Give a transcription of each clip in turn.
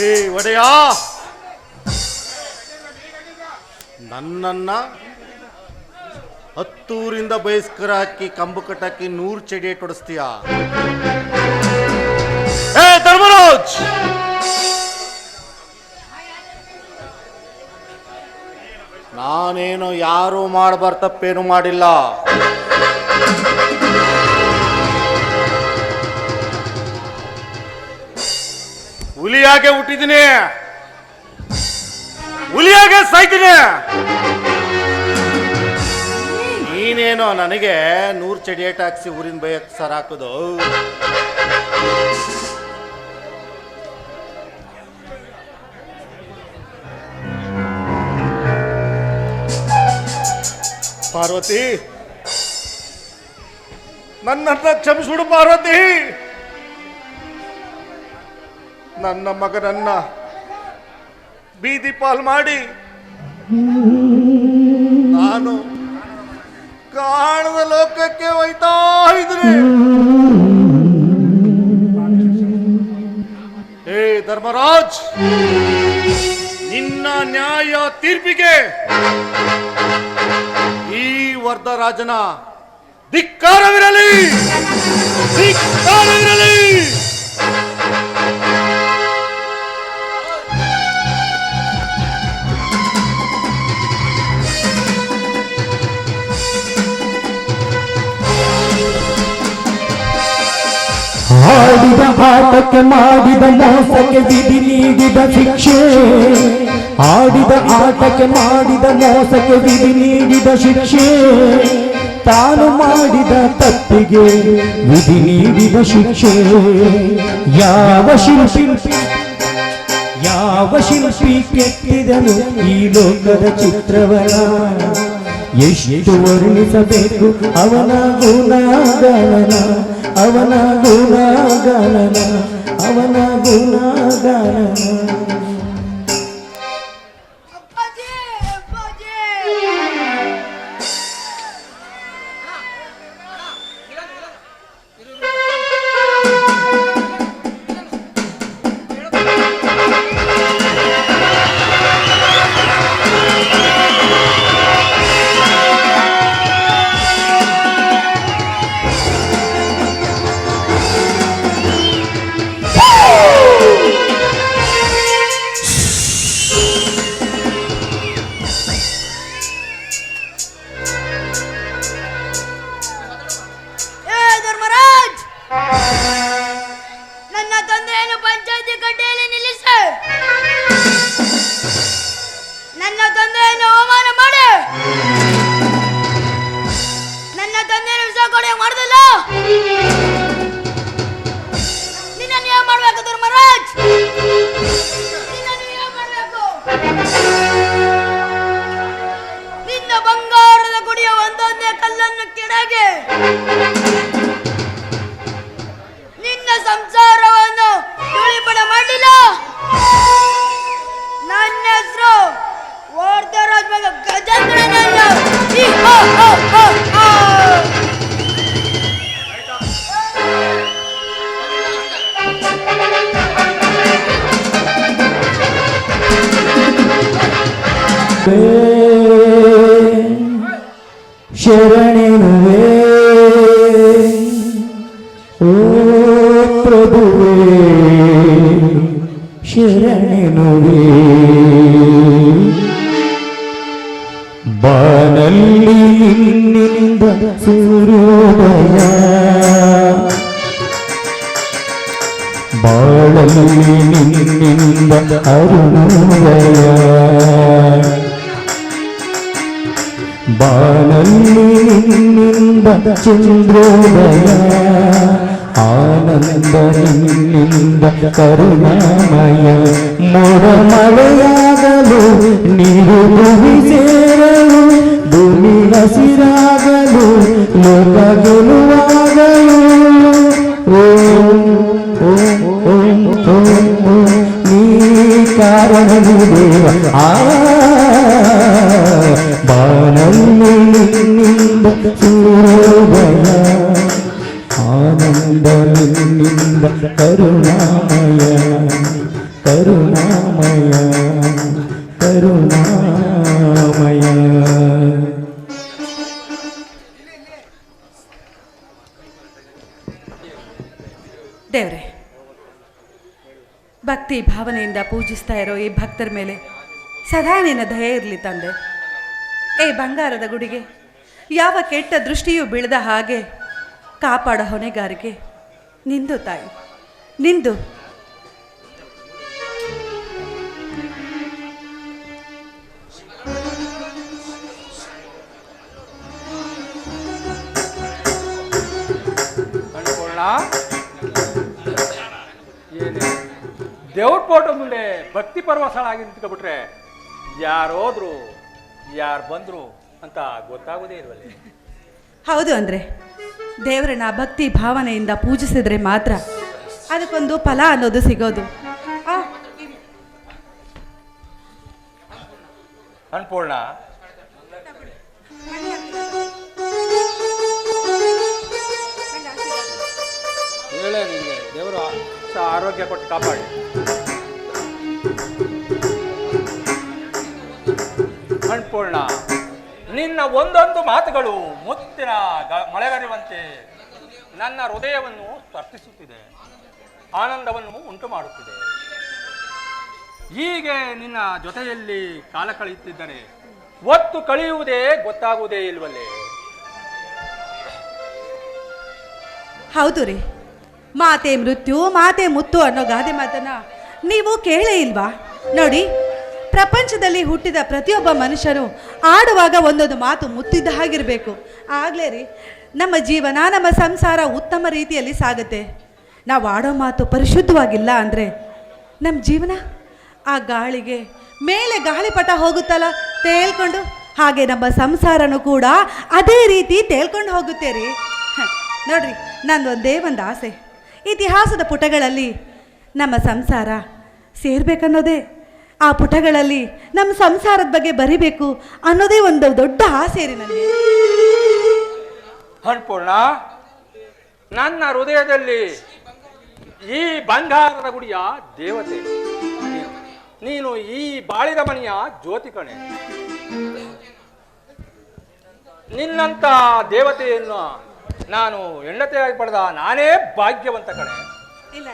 ಏ ಒಡೆಯ! ನನ್ನನ್ನ ಹತ್ತೂರಿಂದ ಬಯಸ್ಕರ ಹಾಕಿ ಕಂಬು ಕಟ್ಟಾಕಿ ನೂರು ಚಡಿ ತೊಡಸ್ತೀಯ? ಏ ಧರ್ಮರಾಜ್! ನಾನೇನು ಯಾರು ಮಾಡಬಾರ ತಪ್ಪೇನು ಮಾಡಿಲ್ಲ. ಹುಲಿಯಾಗೆ ಹುಟ್ಟಿದ್ದೀನಿ. ಹುಲಿಯಾಗೆ ಸಾಯ್ತೀನಿ. ನೀನೇನೋ ನನಗೆ ನೂರು ಚಡಿ ಏಟ್ ಹಾಕ್ಸಿ ಊರಿನ ಬೈಯಕ್ ಸರ್ ಹಾಕೋದು. ಪಾರ್ವತಿ. ನನ್ನನ್ನ ಕ್ಷಮಿಸ್ಬಿಡು ಪಾರ್ವತಿ. ನನ್ನ ಮಗನನ್ನ ಬೀದಿ ಪಾಲ್ ಮಾಡಿ ನಾನು ಕಾಣದ ಲೋಕಕ್ಕೆ ಒಯ್ತಾ ಇದ್ರೆ ಹೇ ಧರ್ಮರಾಜ್, ನಿನ್ನ ನ್ಯಾಯ ತೀರ್ಪಿಗೆ ಈ ವರ್ಧರಾಜನ ಧಿಕ್ಕಾರವಿರಲಿ! ಧಿಕ್ಕಾರವಿರಲಿ! ಆಟಕ್ಕೆ ಮಾಡಿದ ಮೋಸಕ್ಕೆ ವಿಧಿ ನೀಡಿದ ಶಿಕ್ಷೆ. ಆಡಿದ ಆಟಕ್ಕೆ ಮಾಡಿದ ಮೋಸಕ್ಕೆ ವಿಧಿ ನೀಡಿದ ಶಿಕ್ಷೆ. ತಾನು ಮಾಡಿದ ತಪ್ಪಿಗೆ ವಿಧಿ ನೀಡಿದ ಶಿಕ್ಷೆ. ಯಾವ ಶಿಲ್ಪಿ ಯಾವ ಶಿಲ್ಪಿ ಕೆತ್ತಿದನು ಈ ಲೋಕದ ಚಿತ್ರವನ ಎಷ್ಟು ವರ್ಣಿಸಬೇಕು? ಅವನ ಗುಣಗಾನನ ಅವನ ಗುಣಗಾನನ ಅವನ ಗುಣಗಾನನ ಬಂಗಾರದ ಗುಡಿಯ ಒಂದೊಂದೇ ಕಲ್ಲನ್ನು ಕೆಳಗೆ. ನಿನ್ನ ಸಂಸಾರವನ್ನು ತುಳಿಪಡ ಮಾಡಿಲ್ಲ. ನನ್ನ ಹೆಸರು ವಾರ್ಧರಾಜ್ ಮಗ ಈ ಹೋ ಹೋ ಹೋ ಹೋ. ಶರಣೆನುವೆ ಓ ಪ್ರಭುವೇ ಶರಣೆನುವೆ ಬಾನಲ್ಲಿ ನಿನ್ನಿಂದ ബാലന്ദചന്ദ്രോദയ ആനന്ദനിന്ദ കരുണാമയ മുറമഴയാകലു നിരുഭൂമി ചേരലു ഭൂമി വസിരാകലു ലോകഗലുവാകലു ഓം ഓം ഓം ഓം ഓം നീ കാരണ ആ ಗೆಲುವಾಗಲು ಓಂ ಓಂ ಓಂ ಓಂ ಓಂ ನೀ ಕಾರಣನು ದೇವ ಆ ಬಾನಲ್ಲಿ ನಿನ್ನಿಂದ ಸೂರ್ಯೋದಯ ಆನಂದ ನಿನ್ನಿಂದ ಕರುಣಾಮಯ ಕರುಣಾಮಯ ಕರುಣಾಮಯ ದೇವ್ರೆ, ಭಕ್ತಿ ಭಾವನೆಯಿಂದ ಪೂಜಿಸ್ತಾ ಇರೋ ಈ ಭಕ್ತರ ಮೇಲೆ ಸದಾ ನಿನ್ನ ದಯೆ ಇರಲಿ ತಂದೆ. ಏ ಬಂಗಾರದ ಗುಡಿಗೆ, ಯಾವ ಕೆಟ್ಟ ದೃಷ್ಟಿಯೂ ಬೀಳದ ಹಾಗೆ ಕಾಪಾಡ ಹೊಣೆಗಾರಿಕೆ. ನಿಂದು ತಾಯಿ, ನಿಂದು. ದೇವ್ರ ಫೋಟೋ ಮುಂದೆ ಭಕ್ತಿ ಪರ್ವಸಳಾಗಿ ನಿಂತ್ಕೊಬಿಟ್ರೆ ಯಾರು ಹೋದ್ರು ಯಾರು ಬಂದರು ಅಂತ ಗೊತ್ತಾಗೋದೇ ಇಲ್ವಲ್ಲ? ಹೌದು ಅಂದರೆ ದೇವರನ್ನ ಭಕ್ತಿ ಭಾವನೆಯಿಂದ ಪೂಜಿಸಿದ್ರೆ ಮಾತ್ರ ಅದಕ್ಕೊಂದು ಫಲ ಅನ್ನೋದು ಸಿಗೋದು. ಅನ್ಪೂರ್ಣ ಹೇಳೇ ನಿಮಗೆ ದೇವರು ಆರೋಗ್ಯ ಕೊಟ್ಟು ಕಾಪಾಡಿ. ಒಂದೊಂದು ಮಾತುಗಳು ಮುತ್ತಿನ ಮಳೆಗರೆಯುವಂತೆ ನನ್ನ ಹೃದಯವನ್ನು ಸ್ಪರ್ಶಿಸುತ್ತಿದೆ, ಆನಂದವನ್ನು ಉಂಟು ಮಾಡುತ್ತಿದೆ. ಹೀಗೆ ನಿನ್ನ ಜೊತೆಯಲ್ಲಿ ಕಾಲ ಕಳೆಯುತ್ತಿದ್ದರೆ ಒತ್ತು ಕಳೆಯುವುದೇ ಗೊತ್ತಾಗುವುದೇ ಇಲ್ವಲ್ಲೇ ಹೌದು ರೀ. ಮಾತೆ ಮೃತ್ಯು, ಮಾತೆ ಮುತ್ತು ಅನ್ನೋ ಗಾದೆ ಮಾತನ್ನ ನೀವು ಕೇಳೇ ಇಲ್ವಾ? ನೋಡಿ ಪ್ರಪಂಚದಲ್ಲಿ ಹುಟ್ಟಿದ ಪ್ರತಿಯೊಬ್ಬ ಮನುಷ್ಯನು ಆಡುವಾಗ ಒಂದೊಂದು ಮಾತು ಮುತ್ತಿದ್ದ ಹಾಗಿರಬೇಕು. ಆಗಲೇ ರೀ, ನಮ್ಮ ಜೀವನ, ನಮ್ಮ ಸಂಸಾರ ಉತ್ತಮ ರೀತಿಯಲ್ಲಿ ಸಾಗುತ್ತೆ. ನಾವು ಆಡೋ ಮಾತು ಪರಿಶುದ್ಧವಾಗಿಲ್ಲ ಅಂದರೆ ನಮ್ಮ ಜೀವನ ಆ ಗಾಳಿಗೆ ಮೇಲೆ ಗಾಳಿಪಟ ಹೋಗುತ್ತಲ್ಲ, ತೇಲ್ಕೊಂಡು ಹಾಗೆ ನಮ್ಮ ಸಂಸಾರನೂ ಕೂಡ ಅದೇ ರೀತಿ ತೇಲ್ಕೊಂಡು ಹೋಗುತ್ತೆ ರೀ. ನೋಡ್ರಿ ಒಂದೇ ಒಂದು ಆಸೆ. ಇತಿಹಾಸದ ಪುಟಗಳಲ್ಲಿ ನಮ್ಮ ಸಂಸಾರ ಸೇರ್ಬೇಕನ್ನೋದೇ ಆ ಪುಟಗಳಲ್ಲಿ ನಮ್ಮ ಸಂಸಾರದ ಬಗ್ಗೆ ಬರಿಬೇಕು ಅನ್ನೋದೇ ಒಂದು ದೊಡ್ಡ ಆಸೆ ರೀ ನನಗೆ. ಅನ್ಪೂರ್ಣ ನನ್ನ ಹೃದಯದಲ್ಲಿ ಈ ಬಂಗಾರದ ಗುಡಿಯ ದೇವತೆ. ನೀನು. ಈ ಬಾಳಿದ ಮನೆಯ ಜ್ಯೋತಿ ಕಣೆ. ನಿನ್ನಂತ ದೇವತೆಯನ್ನು ನಾನು ಹೆಂಡತಿಯಾಗಿ ಪಡೆದ ನಾನೇ ಭಾಗ್ಯವಂತ ಕಣೆ. ಇಲ್ಲ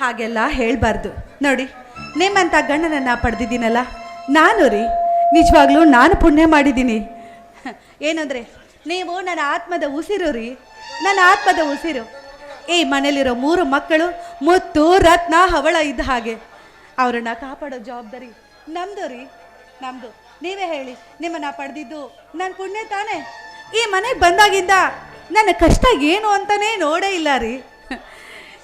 ಹಾಗೆಲ್ಲ ಹೇಳಬಾರ್ದು. ನೋಡಿ ನಿಮ್ಮಂಥ ಗಂಡನನ್ನ ಪಡೆದಿದ್ದೀನಲ್ಲ? ನಾನು ರೀ, ನಿಜವಾಗ್ಲೂ ನಾನು ಪುಣ್ಯ ಮಾಡಿದ್ದೀನಿ. ಏನಂದ್ರೆ ನೀವು ನನ್ನ ಆತ್ಮದ ಉಸಿರು ರೀ, ನನ್ನ ಆತ್ಮದ ಉಸಿರು. ಈ ಮನೇಲಿರೋ ಮೂರು ಮಕ್ಕಳು ಮುತ್ತು, ರತ್ನ, ಹವಳ ಇದ್ದ ಹಾಗೆ. ಅವರನ್ನ ಕಾಪಾಡೋ ಜವಾಬ್ದಾರಿ ನಮ್ದು ರೀ, ನಮ್ದು. ನೀವೇ ಹೇಳಿ, ನಿಮ್ಮನ್ನ ಪಡೆದಿದ್ದು ನನ್ನ ಪುಣ್ಯ ತಾನೇ? ಈ ಮನೆಗೆ ಬಂದಾಗಿಂದ ನನ್ನ ಕಷ್ಟ ಏನು ಅಂತಾನೇ ನೋಡೇ ಇಲ್ಲ ರೀ.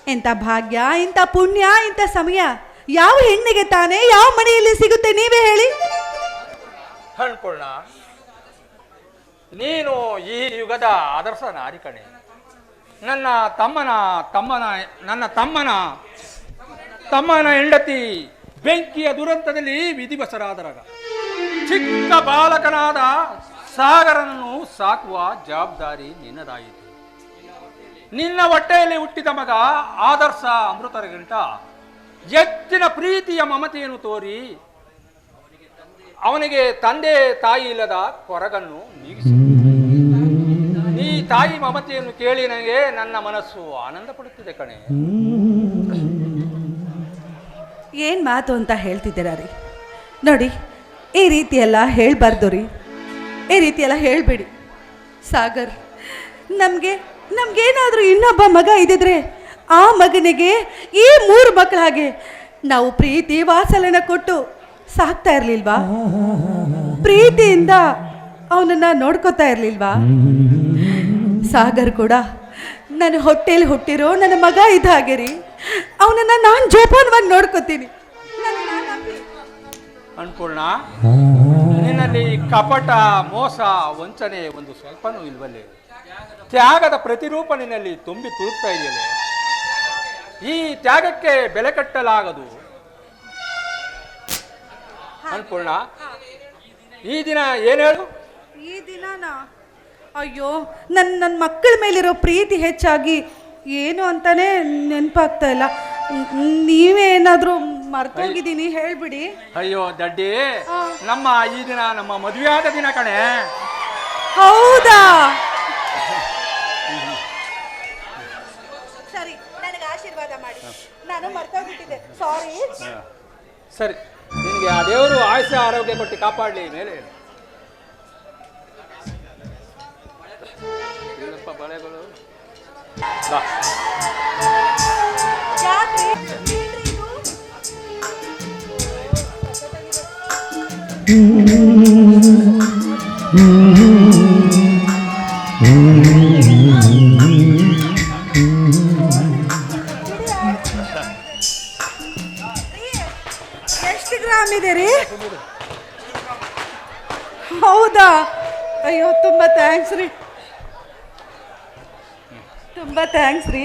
ಎಂಥ ಭಾಗ್ಯ, ಇಂಥ ಪುಣ್ಯ, ಇಂಥ ಸಮಯ. ಯಾವ ಹೆಣ್ಣಿಗೆ ತಾನೇ ಯಾವ ಮನೆಯಲ್ಲಿ ಸಿಗುತ್ತೆ ನೀವೇ ಹೇಳಿ? ನೀನು ಈ ಯುಗದ ಆದರ್ಶ ನಾರಿ ಕಣೆ. ನನ್ನ ತಮ್ಮನ ತಮ್ಮನ, ನನ್ನ ತಮ್ಮನ ತಮ್ಮನ ಹೆಂಡತಿ ಬೆಂಕಿಯ ದುರಂತದಲ್ಲಿ ವಿಧಿವಸರಾದರಾಗ ಚಿಕ್ಕ ಬಾಲಕನಾದ ಸಾಗರನನ್ನು ಸಾಕುವ ಜವಾಬ್ದಾರಿ ನಿನ್ನದಾಯಿತು. ನಿನ್ನ ಹೊಟ್ಟೆಯಲ್ಲಿ ಹುಟ್ಟಿದ ಮಗ ಆದರ್ಶ ಅಮೃತರಿಗಿಂತ ಹೆಚ್ಚಿನ ಪ್ರೀತಿಯ ಮಮತೆಯನ್ನು ತೋರಿ ಅವನಿಗೆ ತಂದೆ ತಾಯಿ ಇಲ್ಲದ ಕೊರಗನ್ನು ನೀಗಿಸಿ. ಈ ತಾಯಿ ಮಮತೆಯನ್ನು ಕೇಳಿ ನನಗೆ ನನ್ನ ಮನಸ್ಸು ಆನಂದ ಪಡುತ್ತಿದೆ ಕಣೆ. ಏನು ಮಾತು ಅಂತ ಹೇಳ್ತಿದ್ದೀರಾ ರೀ? ನೋಡಿ, ಈ ರೀತಿ ಎಲ್ಲ ಹೇಳಬಾರ್ದು ರೀ. ಈ ರೀತಿ ಎಲ್ಲ ಹೇಳಬೇಡಿ. ಸಾಗರ್, ನಮಗೆ, ನಮಗೇನಾದರೂ ಇನ್ನೊಬ್ಬ ಮಗ ಇದ್ದಿದ್ರೆ ಆ ಮಗನಿಗೆ ಈ ಮೂರು ಮಕ್ಕಳ ಹಾಗೆ ನಾವು ಪ್ರೀತಿ ವಾತ್ಸಲ್ಯನ ಕೊಟ್ಟು ಸಾಕ್ತಾ ಇರ್ಲಿಲ್ವಾ? ಪ್ರೀತಿಯಿಂದ ಅವನನ್ನ ನೋಡ್ಕೋತಾ ಇರ್ಲಿಲ್ವಾ? ಸಾಗರ್ ಕೂಡ, ನನ್ನ ಹೊಟ್ಟೆಯಲ್ಲಿ ಹುಟ್ಟಿರೋ ನನ್ನ ಮಗ ಇದ್ದ ಹಾಗೆ ರೀ. ಅವನನ್ನ ನಾನು ಜೋಪಾನವಾಗಿ ನೋಡ್ಕೋತೀನಿ. ಅನ್ಪೂರ್ಣ ನಿನ್ನಲ್ಲಿ ಕಪಟ, ಮೋಸ, ವಂಚನೆ ಒಂದು ಸ್ವಲ್ಪನೂ ಇಲ್ವಲ್ಲೇ? ತ್ಯಾಗದ ಪ್ರತಿರೂಪ ನಿನ್ನಲ್ಲಿ ತುಂಬಿ ತುಳುಕ್ತಾ ಇದೆಯಲ್ಲ? ಈ ತ್ಯಾಗಕ್ಕೆ ಬೆಲೆ ಕಟ್ಟಲಾಗದು. ಅನ್ಪೂರ್ಣ ಈ ದಿನ ಏನ್ ಹೇಳು? ಈ ದಿನನಾ? ಅಯ್ಯೋ ನನ್ನ ನನ್ನ ಮಕ್ಕಳ ಮೇಲಿರೋ ಪ್ರೀತಿ ಹೆಚ್ಚಾಗಿ ಏನು ಅಂತಾನೆ ನೆನಪಾಗ್ತಾ ಇಲ್ಲ. ನೀವೇನಾದ್ರೂ ನೀವೇ ಏನಾದರೂ ಮರ್ತೋಗಿದ್ದೀನಿ ಹೇಳ್ಬಿಡಿ. ಅಯ್ಯೋ ದಡ್ಡಿ ನಮ್ಮ ಈ ದಿನ ನಮ್ಮ ಮದುವೆ ಆದ ದಿನ ಕಣೆ. ಹೌದಾ? ನಾನು ಮರ್ತೋಗ್ಬಿಟ್ಟಿದ್ದೆ. ಸಾರಿ ಸರಿ ನಿಮಗೆ ಆ ದೇವರು ಆಯುಷ್ಯ ಆರೋಗ್ಯ ಕೊಟ್ಟು ಕಾಪಾಡಲಿ ಮೇಲೆ. ಬಳೆಗಳು. ಬಾ. ಯಾಕ್ರಿ ಎಷ್ಟು ಗ್ರಾಮ್ ಇದೆ ರೀ? ಹೌದಾ? ಅಯ್ಯೋ ತುಂಬ ಥ್ಯಾಂಕ್ಸ್ ರೀ. ತುಂಬ ಥ್ಯಾಂಕ್ಸ್ ರೀ.